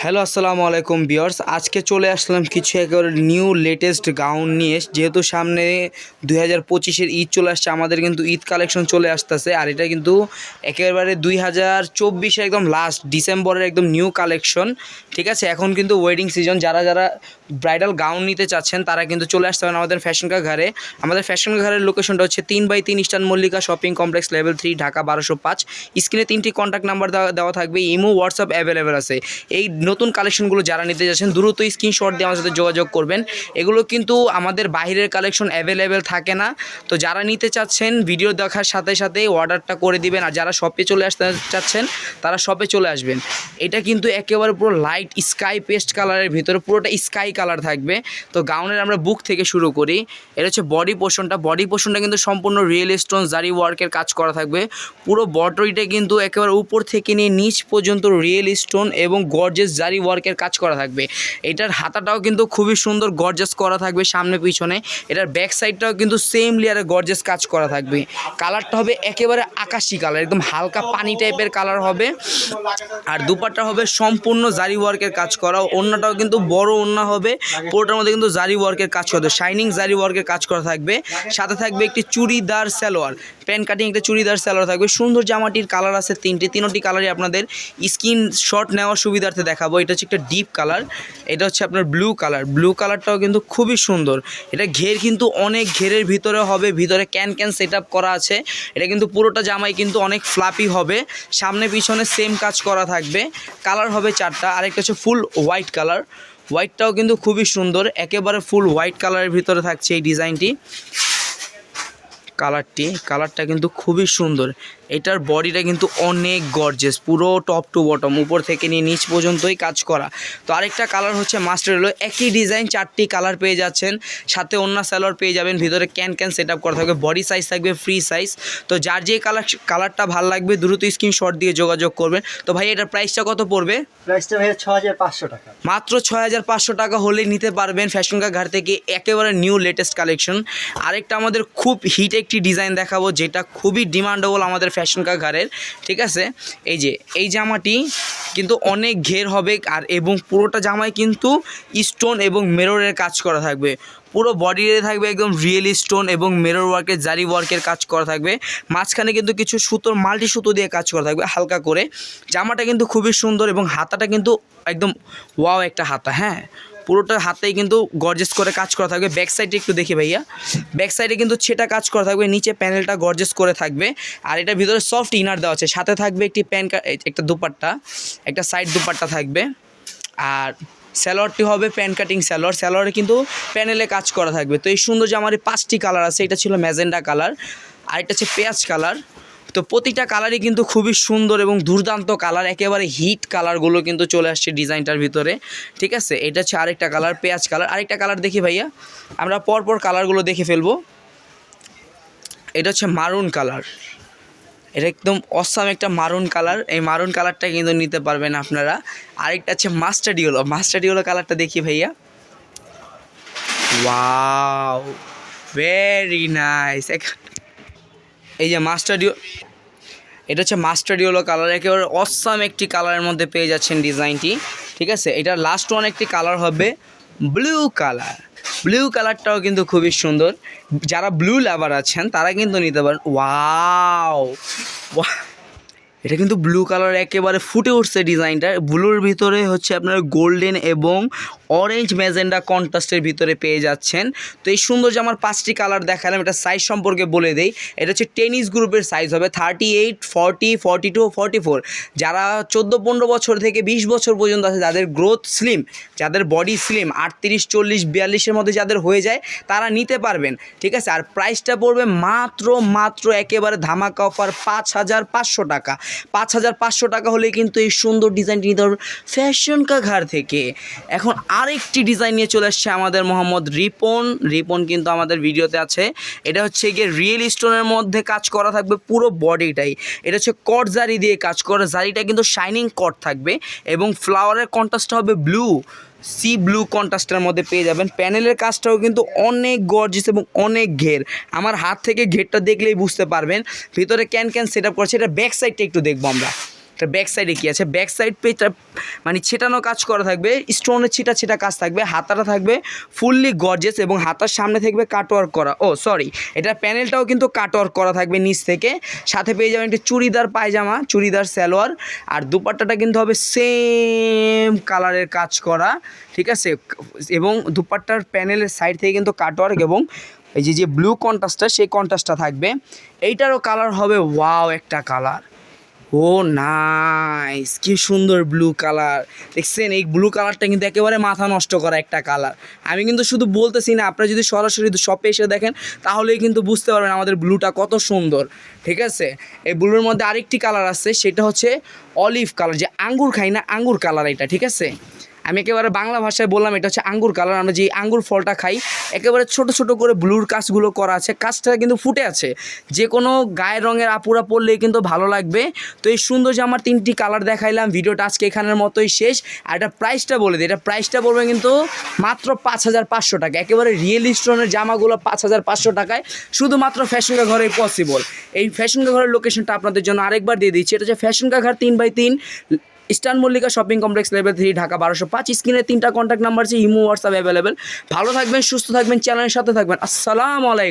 Hello, আসসালামু আলাইকুম বিয়ার্স আজকে চলে আসলাম কিছু একেবারে নিউ লেটেস্ট গাউন নিয়ে। যেহেতু সামনে দুই হাজার পঁচিশের ঈদ চলে আসছে, আমাদের কিন্তু ঈদ কালেকশন চলে আসতেছে। আর এটা কিন্তু একেবারে দুই হাজার চব্বিশের একদম লাস্ট ডিসেম্বরের একদম নিউ কালেকশন ঠিক আছে? এখন কিন্তু ওয়েডিং সিজন যারা যারা ব্রাইডাল গাউন নিতে চাচ্ছেন, তারা কিন্তু চলে আসতে পারেন আমাদের ফ্যাশন কা ঘরে আমাদের ফ্যাশন কা ঘরের লোকেশনটা হচ্ছে তিন বাই তিন eastern Mallika shopping complex level three Dhaka বারোশো পাঁচ। স্ক্রিনে তিনটি কন্ট্যাক্ট নাম্বার দেওয়া দেওয়া থাকবে, ইমো হোয়াটসঅ্যাপ অ্যাভেলেবেল আছে। এই নতুন কালেকশনগুলো যারা নিতে যাচ্ছেন, দ্রুত স্ক্রিনশট দিয়ে আমার সাথে যোগাযোগ করবেন। এগুলো কিন্তু আমাদের বাইরের কালেকশন অ্যাভেলেবেল থাকে না। তো যারা নিতে চাচ্ছেন ভিডিও দেখার সাথে সাথে অর্ডারটা করে দিবেন। আর যারা শপে চলে আসতে চাচ্ছেন, তারা শপে চলে আসবেন। এটা কিন্তু একেবারে পুরো লাইট স্কাই পেস্ট কালারের ভিতরে পুরোটা স্কাই কালার থাকবে। তো গাউনের আমরা বুক থেকে শুরু করি। এটা হচ্ছে বডি পোর্শনটা বডি পোর্শনটা কিন্তু সম্পূর্ণ রিয়েল স্টোন জারি ওয়ার্কের কাজ করা থাকবে। পুরো বটরিটা কিন্তু একেবারে উপর থেকে নিয়ে নিচ পর্যন্ত রিয়েল স্টোন এবং গর্জেস জারি ওয়ার্কের কাজ করা থাকবে। এটার হাতাটাও কিন্তু খুবই সুন্দর গর্জেস করা থাকবে সামনে পিছনে। এটার ব্যাক সাইডটাও কিন্তু সেম লেয়ারে গর্জেস কাজ করা থাকবে। কালারটা হবে একেবারে আকাশি কালার একদম হালকা পানি টাইপের কালার হবে। আর দুপাট্টা হবে সম্পূর্ণ জারি ওয়ার্কের কাজ করা। অন্যটাও কিন্তু বড় ওন্না হবে। পুরোটার মধ্যে কিন্তু জারি ওয়ার্কের কাজ করা শাইনিং জারি ওয়ার্কের কাজ করা থাকবে। সাথে থাকবে একটি চুড়িদার সালোয়ার। প্যান্ট কাটিং একটা চুড়িদার সালোয়ার থাকবে। সুন্দর জামাটির কালার আছে তিনটি। তিনটি কালারই আপনাদের স্কিন শট নেওয়ার সুবিধার্থে দেখাবো। এটা হচ্ছে একটা ডিপ কালার। এটা হচ্ছে আপনার ব্লু কালার। ব্লু কালারটাও কিন্তু খুবই সুন্দর। এটা ঘের কিন্তু অনেক ঘেরের ভিতরে হবে। ভিতরে ক্যান ক্যান সেট করা আছে। এটা কিন্তু পুরোটা জামাই কিন্তু অনেক ফ্লাপি হবে। সামনে পিছনে সেম কাজ করা থাকবে। কালার হবে চারটা। আরেকটা হচ্ছে ফুল হোয়াইট কালার। হোয়াইটটাও কিন্তু খুবই সুন্দর। একেবারে ফুল হোয়াইট কালারের ভিতরে থাকছে এই ডিজাইনটি। কালারটি কালারটা কিন্তু খুবই সুন্দর। এটার বডিটা কিন্তু অনেক গর্জেস পুরো টপ টু বটম উপর থেকে নিয়ে নিচ পর্যন্তই কাজ করা। তো আরেকটা কালার হচ্ছে মাস্টার এলো একই ডিজাইন চারটি কালার পেয়ে যাচ্ছেন সাথে অন্য স্যালোয়ার পেয়ে যাবেন ভিতরে ক্যান ক্যান সেট আপ করা থাকবে বডি সাইজ থাকবে ফ্রি সাইজ তো যার যে কালার কালারটা ভালো লাগবে দ্রুত স্ক্রিনশট দিয়ে যোগাযোগ করবেন। তো ভাই এটার প্রাইসটা কত পড়বে? প্রাইসটা ভাইয়া ছ হাজার পাঁচশো টাকা। মাত্র ছয় হাজার পাঁচশো টাকা হলে নিতে পারবেন ফ্যাশন ঘাট থেকে একেবারে নিউ লেটেস্ট কালেকশন আরেকটা আমাদের খুব হিট একটি ডিজাইন দেখাবো যেটা খুবই ডিমান্ডেবল আমাদের ফ্যাশন কা ঘাড়ের, ঠিক আছে? এই যে, এই জামাটি কিন্তু অনেক ঘের হবে আর এবং পুরোটা জামায় কিন্তু স্টোন এবং মেররের কাজ করা থাকবে। পুরো বডিতে থাকবে একদম রিয়েল স্টোন এবং মেরর ওয়ার্কের জারি ওয়ার্কের কাজ করা থাকবে। মাঝখানে কিন্তু কিছু সুতোর, মাল্টি সুতো দিয়ে কাজ করা থাকবে, হালকা করে। জামাটা কিন্তু খুবই সুন্দর এবং হাতাটা কিন্তু একদম ওয়াও একটা হাতা হ্যাঁ? পুরোটা হাতেই কিন্তু গর্জেস করে কাজ করা থাকবে। ব্যাক সাইডে একটু দেখি ভাইয়া। ব্যাক সাইডে কিন্তু ছেটা কাজ করা থাকবে, নিচে প্যানেলটা গর্জেস করে থাকবে। আর এটার ভিতরে সফট ইনার দেওয়া আছে। সাথে থাকবে একটি প্যান একটা দুপাট্টা, একটা সাইড দুপাট্টা থাকবে। আর স্যালোয়ারটি হবে প্যান কাটিং স্যালোয়ার স্যালোয়ারে কিন্তু প্যানেলে কাজ করা থাকবে। তো এই সুন্দর যে আমার পাঁচটি কালার আছে, এটা ছিল ম্যাজেন্ডা কালার আরেকটা হচ্ছে পেঁয়াজ কালার তো প্রতিটা কালারই কিন্তু খুবই সুন্দর এবং দুর্দান্ত কালার একেবারে হিট কালারগুলো কিন্তু চলে আসছে ডিজাইনটার ভিতরে, ঠিক আছে? এটা হচ্ছে আরেকটা কালার পেঁয়াজ কালার আরেকটা কালার দেখি ভাইয়া, আমরা পরপর কালারগুলো দেখে ফেলব। এটা হচ্ছে মারুন কালার এটা একদম অসাম একটা মারুন কালার এই মারুন কালারটা কিন্তু নিতে পারবেন আপনারা। আরেকটা হচ্ছে মাস্টার্ড ইয়েলো মাস্টার্ড ইয়েলো কালারটা দেখি ভাইয়া। ওয়াও ভেরি নাইস এই যে মাস্টারডিও এটা হচ্ছে মাস্টারডিওলো কালার একেবারে অসাম একটি কালারের মধ্যে পেয়ে যাচ্ছেন ডিজাইনটি ঠিক আছে? এটার লাস্ট ওয়ান একটি কালার হবে ব্লু কালার ব্লু কালারটাও কিন্তু খুবই সুন্দর। যারা ব্লু লাভার আছেন, তারা কিন্তু নিতে পারেন। ওয়াও এটা কিন্তু ব্লু কালার একেবারে ফুটে উঠছে ডিজাইনটা ব্লুর ভিতরে হচ্ছে আপনার গোল্ডেন এবং অরেঞ্জ ম্যাজেন্ডা কন্ট্রাস্টের ভিতরে পেয়ে যাচ্ছেন। তো এই সুন্দর যে আমার পাঁচটি কালার দেখালাম, এটা সাইজ সম্পর্কে বলে দেই। এটা হচ্ছে টেনিস গ্রুপের সাইজ হবে thirty eight forty forty two forty four যারা চোদ্দ, পনেরো বছর থেকে বিশ বছর পর্যন্ত আছে, যাদের গ্রোথ স্লিম যাদের বডি স্লিম আটত্রিশ, চল্লিশ, বিয়াল্লিশের মধ্যে যাদের হয়ে যায়, তারা নিতে পারবেন, ঠিক আছে? আর প্রাইসটা পড়বে মাত্র মাত্র একেবারে ধামাকা অফার পাঁচ হাজার পাঁচশো টাকা। পাঁচ হাজার পাঁচশো টাকা হলে কিন্তু এই সুন্দর ডিজাইনটি নিতে পারবেন ফ্যাশন কা ঘর থেকে। এখন আরেকটি ডিজাইন নিয়ে চলে আসছে আমাদের মোহাম্মদ রিপন। রিপন কিন্তু আমাদের ভিডিওতে আছে। এটা হচ্ছে গিয়ে রিয়েল স্টোনের মধ্যে কাজ করা থাকবে পুরো বডিটাই। এটা হচ্ছে কট জারি দিয়ে কাজ করা। জারিটা কিন্তু শাইনিং কট থাকবে এবং ফ্লাওয়ারের কন্ট্রাস্টটা হবে ব্লু। সি ব্লু কন্ট্রাস্টের মধ্যে পেয়ে যাবেন। প্যানেলের কাজটাও কিন্তু অনেক গর্জিস এবং অনেক ঘের। আমার হাত থেকে ঘেরটা দেখলেই বুঝতে পারবেন। ভিতরে ক্যান ক্যান সেট আপ করছে এটা ব্যাক সাইডটা একটু দেখব আমরা। এটা ব্যাক সাইডে কী আছে? ব্যাক সাইড পেজটা মানে ছেটানো কাজ করা থাকবে স্টোনের ছিটা ছিটা কাজ থাকবে, হাতাটা থাকবে ফুললি গর্জেস এবং হাতার সামনে থাকবে কাটওয়ার্ক করা। ও সরি এটার প্যানেলটাও কিন্তু কাটওয়ার্ক করা থাকবে নিচ থেকে। সাথে পেয়ে যাবেন একটি চুড়িদার পায়জামা, চুড়িদার, সালোয়ার। আর দুপাট্টাটা কিন্তু হবে সেম কালারের কাজ করা, ঠিক আছে? এবং দুপাট্টার প্যানেলের সাইড থেকে কিন্তু কাটওয়ার্ক এবং এই যে যে ব্লু কন্ট্রাস্টটা সেই কন্ট্রাস্টটা থাকবে। এইটারও কালার হবে ওয়াও একটা কালার ও নাইস কি সুন্দর ব্লু কালার দেখছেন, এই ব্লু কালারটা কিন্তু একেবারে মাথা নষ্ট করা একটা কালার আমি কিন্তু শুধু বলতেছি না, আপনারা যদি সরাসরি শপে এসে দেখেন, তাহলেই কিন্তু বুঝতে পারবেন আমাদের ব্লুটা কত সুন্দর। ঠিক আছে? এই ব্লুর মধ্যে আরেকটি কালার আছে, সেটা হচ্ছে অলিভ কালার যে আঙ্গুর খাই না, আঙ্গুর কালার এটা, ঠিক আছে? আমি একেবারে বাংলা ভাষায় বললাম, এটা হচ্ছে আঙ্গুর কালার। আমরা যে আঙ্গুর ফলটা খাই, একেবারে ছোট ছোট করে ব্লুর কাজগুলো করা আছে। কাজটা কিন্তু ফুটে আছে। যে কোনো গায়ের রঙের আপুরা পরলেই কিন্তু ভালো লাগবে। তো এই সুন্দর যে আমার তিনটি কালার দেখাইলাম, ভিডিওটা আজকে এখানের মতোই শেষ। আর এটা প্রাইসটা বলে দিই, এটা প্রাইসটা বলবে কিন্তু মাত্র পাঁচ হাজার পাঁচশো টাকা। একেবারে রিয়েল স্টোনের জামাগুলো পাঁচ হাজার পাঁচশো টাকায়। শুধুমাত্র ফ্যাশনকা ঘরেই পসিবল এই ফ্যাশনকা ঘরের লোকেশনটা আপনাদের জন্য আরেকবার দিয়ে দিচ্ছি। এটা হচ্ছে ফ্যাশনকা ঘর তিন বাই তিন eastern Mallika shopping complex level three, Dhaka বারোশো পাঁচ। স্ক্রিনে তিনটা কন্ট্যাক্ট নাম্বার আছে, ইমো হোয়াটসঅ্যাপ অ্যাভেলেবেল ভালো থাকবেন, সুস্থ থাকবেন চ্যানেলের সাথে থাকবেন। আসসালামু আলাইকুম।